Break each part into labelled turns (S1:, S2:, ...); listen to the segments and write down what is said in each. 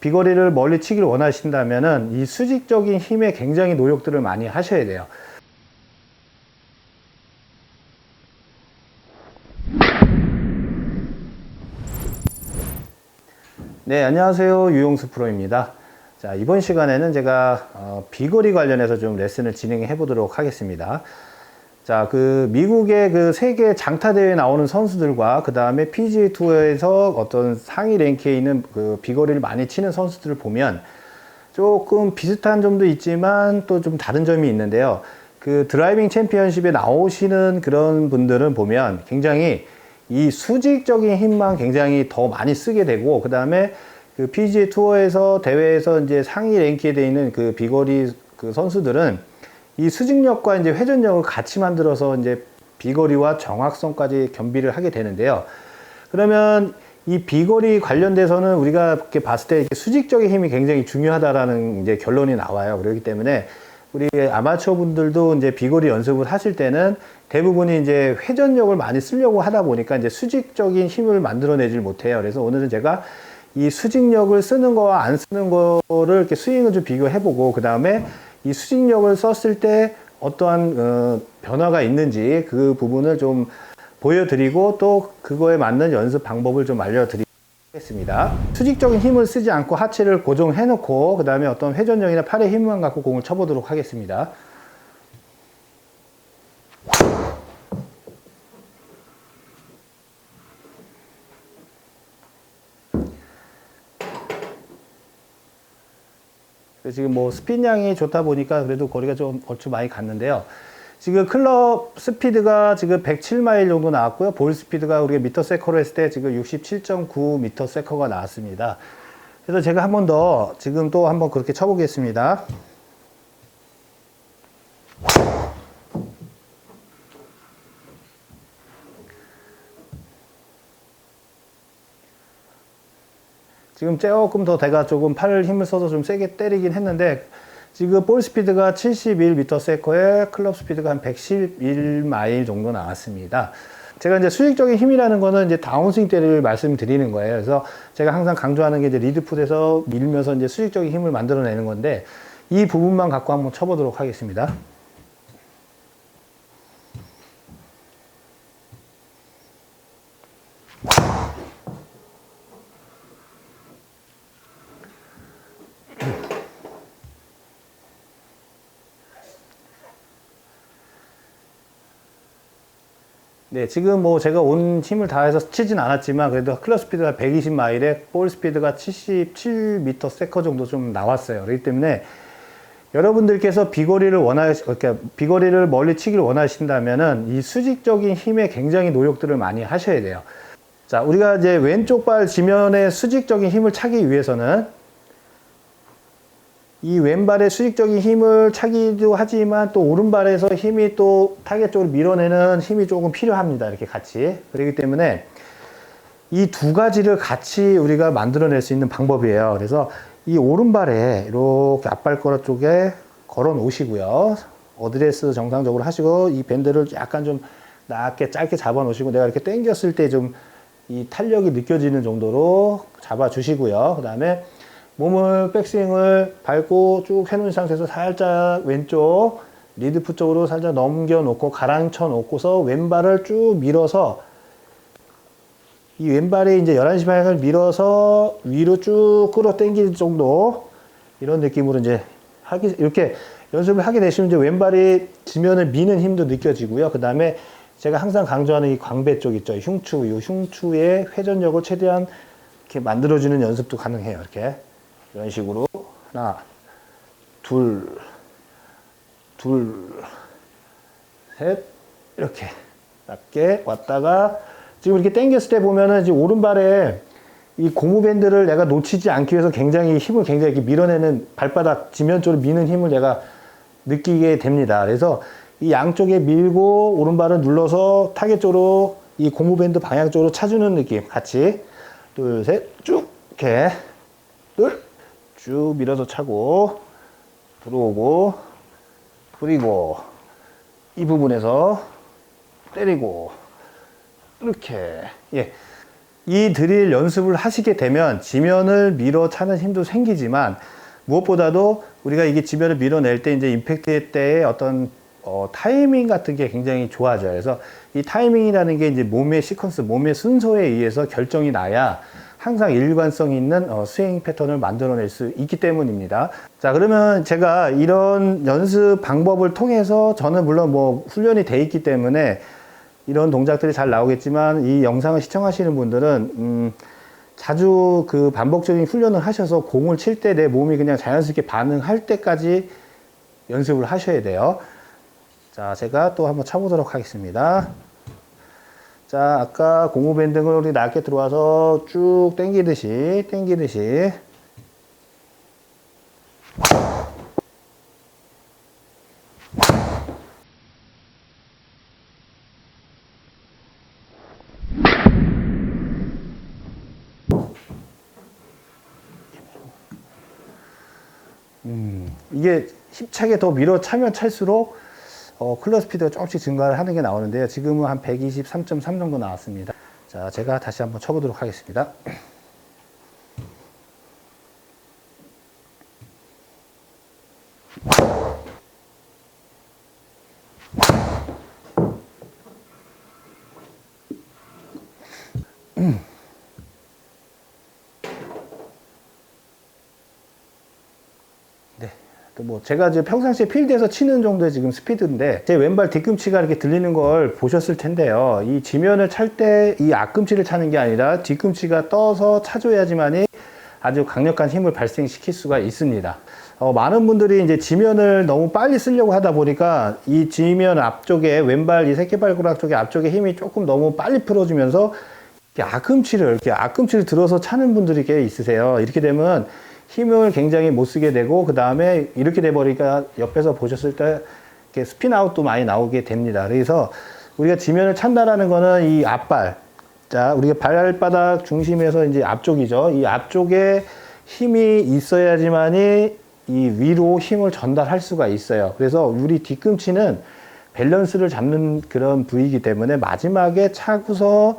S1: 비거리를 멀리 치기를 원하신다면은 이 수직적인 힘에 굉장히 노력들을 많이 하셔야 돼요. 네, 안녕하세요. 유용수 프로입니다. 자, 이번 시간에는 제가 어, 비거리 관련해서 좀 레슨을 진행해 보도록 하겠습니다. 자, 그 미국의 그 세계 장타 대회에 나오는 선수들과 그 다음에 PGA 투어에서 어떤 상위 랭크에 있는 그 비거리를 많이 치는 선수들을 보면 조금 비슷한 점도 있지만 또 좀 다른 점이 있는데요. 그 드라이빙 챔피언십에 나오시는 그런 분들은 보면 굉장히 이 수직적인 힘만 굉장히 더 많이 쓰게 되고 그 다음에 그 PGA 투어에서 대회에서 이제 상위 랭크에 돼 있는 그 비거리 그 선수들은 이 수직력과 이제 회전력을 같이 만들어서 이제 비거리와 정확성까지 겸비를 하게 되는데요. 그러면 이 비거리 관련돼서는 우리가 이렇게 봤을 때 수직적인 힘이 굉장히 중요하다라는 이제 결론이 나와요. 그렇기 때문에 우리 아마추어 분들도 이제 비거리 연습을 하실 때는 대부분이 이제 회전력을 많이 쓰려고 하다 보니까 이제 수직적인 힘을 만들어내질 못해요. 그래서 오늘은 제가 이 수직력을 쓰는 거와 안 쓰는 거를 이렇게 스윙을 좀 비교해보고 그 다음에 이 수직력을 썼을 때 어떠한 어, 변화가 있는지 그 부분을 좀 보여드리고 또 그거에 맞는 연습 방법을 좀 알려드리겠습니다. 수직적인 힘을 쓰지 않고 하체를 고정해 놓고 그 다음에 어떤 회전력이나 팔의 힘만 갖고 공을 쳐보도록 하겠습니다. 지금 뭐 스핀량이 좋다 보니까 그래도 거리가 좀 얼추 많이 갔는데요. 지금 클럽 스피드가 지금 107마일 정도 나왔고요. 볼 스피드가 우리가 미터 세커로 했을 때 지금 67.9 미터 세커가 나왔습니다. 그래서 제가 한 번 더 지금 또 한번 그렇게 쳐보겠습니다. 지금 조금 더 내가 조금 팔을 힘을 써서 좀 세게 때리긴 했는데 지금 볼 스피드가 71m 세커에 클럽 스피드가 한 111마일 정도 나왔습니다. 제가 이제 수직적인 힘이라는 거는 이제 다운스윙 때를 말씀드리는 거예요. 그래서 제가 항상 강조하는 게 이제 리드풋에서 밀면서 이제 수직적인 힘을 만들어내는 건데 이 부분만 갖고 한번 쳐보도록 하겠습니다. 네, 지금 뭐 제가 온 힘을 다해서 치진 않았지만 그래도 클럽 스피드가 120마일에 볼 스피드가 77m 세커 정도 좀 나왔어요. 그렇기 때문에 여러분들께서 비거리를 원하, 그러니까 비거리를 멀리 치기를 원하신다면은 이 수직적인 힘에 굉장히 노력들을 많이 하셔야 돼요. 자, 우리가 이제 왼쪽 발 지면에 수직적인 힘을 차기 위해서는 이 왼발의 수직적인 힘을 차기도 하지만 또 오른발에서 힘이 또 타겟 쪽으로 밀어내는 힘이 조금 필요합니다. 이렇게 같이. 그렇기 때문에 이 두 가지를 같이 우리가 만들어낼 수 있는 방법이에요. 그래서 이 오른발에 이렇게 앞발걸어 쪽에 걸어 놓으시고요. 어드레스 정상적으로 하시고 이 밴드를 약간 좀 낮게 짧게 잡아 놓으시고 내가 이렇게 당겼을 때 좀 이 탄력이 느껴지는 정도로 잡아 주시고요. 그 다음에 몸을 백스윙을 밟고 쭉 해놓은 상태에서 살짝 왼쪽 리드풋 쪽으로 살짝 넘겨 놓고 가라앉혀 놓고서 왼발을 쭉 밀어서 이 왼발에 이제 11시 방향을 밀어서 위로 쭉 끌어 당길 정도 이런 느낌으로 이제 하기 이렇게 연습을 하게 되시면 이제 왼발이 지면을 미는 힘도 느껴지고요. 그 다음에 제가 항상 강조하는 이 광배 쪽 있죠. 흉추, 이 흉추의 회전력을 최대한 이렇게 만들어주는 연습도 가능해요. 이렇게. 이런 식으로 하나, 둘, 둘, 셋 이렇게 낮게 왔다가 지금 이렇게 당겼을 때 보면은 지금 오른발에 이 고무 밴드를 내가 놓치지 않기 위해서 굉장히 힘을 굉장히 이렇게 밀어내는 발바닥 지면 쪽으로 미는 힘을 내가 느끼게 됩니다. 그래서 이 양쪽에 밀고 오른발을 눌러서 타겟 쪽으로 이 고무 밴드 방향 쪽으로 차주는 느낌. 같이. 둘, 셋, 쭉. 이렇게. 둘, 쭉 밀어서 차고 들어오고 그리고 이 부분에서 때리고 이렇게 예 이 드릴 연습을 하시게 되면 지면을 밀어 차는 힘도 생기지만 무엇보다도 우리가 이게 지면을 밀어낼 때 이제 임팩트 때의 어떤 어, 타이밍 같은 게 굉장히 좋아져요. 그래서 이 타이밍이라는 게 이제 몸의 시퀀스, 몸의 순서에 의해서 결정이 나야 항상 일관성 있는 어, 스윙 패턴을 만들어낼 수 있기 때문입니다. 자, 그러면 제가 이런 연습 방법을 통해서 저는 물론 뭐 훈련이 돼 있기 때문에 이런 동작들이 잘 나오겠지만 이 영상을 시청하시는 분들은 음, 자주 그 반복적인 훈련을 하셔서 공을 칠 때 내 몸이 그냥 자연스럽게 반응할 때까지 연습을 하셔야 돼요. 자, 제가 또 한번 쳐보도록 하겠습니다. 자, 아까 고무 밴딩을 우리 낮게 들어와서 쭉 당기듯이, 당기듯이. 음, 이게 힘차게 더 밀어 차면 찰수록 어, 클러 스피드가 조금씩 증가를 하는 게 나오는데요. 지금은 한 123.3 정도 나왔습니다. 자, 제가 다시 한번 쳐보도록 하겠습니다. 네. 또 뭐 제가 이제 평상시에 필드에서 치는 정도의 지금 스피드인데 제 왼발 뒤꿈치가 이렇게 들리는 걸 보셨을 텐데요. 이 지면을 찰 때 이 앞꿈치를 차는 게 아니라 뒤꿈치가 떠서 차줘야지만이 아주 강력한 힘을 발생시킬 수가 있습니다. 어, 많은 분들이 이제 지면을 너무 빨리 쓰려고 하다 보니까 이 지면 앞쪽에 왼발 이 새끼발가락 쪽에 앞쪽에 힘이 조금 너무 빨리 풀어주면서 이렇게 앞꿈치를 이렇게 앞꿈치를 들어서 차는 분들이 꽤 있으세요. 이렇게 되면 힘을 굉장히 못 쓰게 되고 그 다음에 이렇게 돼 버리니까 옆에서 보셨을 때 이렇게 스핀 아웃도 많이 나오게 됩니다. 그래서 우리가 지면을 찬다라는 거는 이 앞발 자 우리가 발바닥 중심에서 이제 앞쪽이죠. 이 앞쪽에 힘이 있어야지만이 이 위로 힘을 전달할 수가 있어요. 그래서 우리 뒤꿈치는 밸런스를 잡는 그런 부위이기 때문에 마지막에 차고서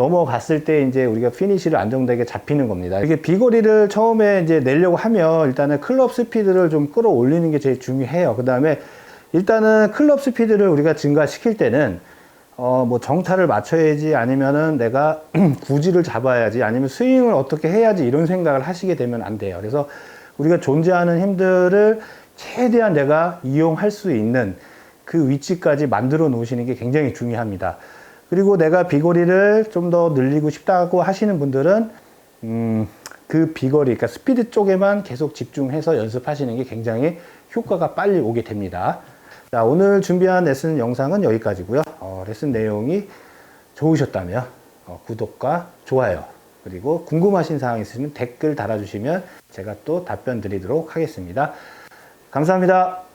S1: 넘어갔을 때 이제 우리가 피니시를 안정되게 잡히는 겁니다. 이게 비거리를 처음에 이제 내려고 하면 일단은 클럽 스피드를 좀 끌어올리는 게 제일 중요해요. 그 다음에 일단은 클럽 스피드를 우리가 증가시킬 때는 어 뭐 정타를 맞춰야지 아니면은 내가 구질을 잡아야지 아니면 스윙을 어떻게 해야지 이런 생각을 하시게 되면 안 돼요. 그래서 우리가 존재하는 힘들을 최대한 내가 이용할 수 있는 그 위치까지 만들어 놓으시는 게 굉장히 중요합니다. 그리고 내가 비거리를 좀 더 늘리고 싶다고 하시는 분들은 음, 그 비거리, 그러니까 스피드 쪽에만 계속 집중해서 연습하시는 게 굉장히 효과가 빨리 오게 됩니다. 자, 오늘 준비한 레슨 영상은 여기까지고요. 어, 레슨 내용이 좋으셨다면 어, 구독과 좋아요 그리고 궁금하신 사항 있으시면 댓글 달아주시면 제가 또 답변 드리도록 하겠습니다. 감사합니다.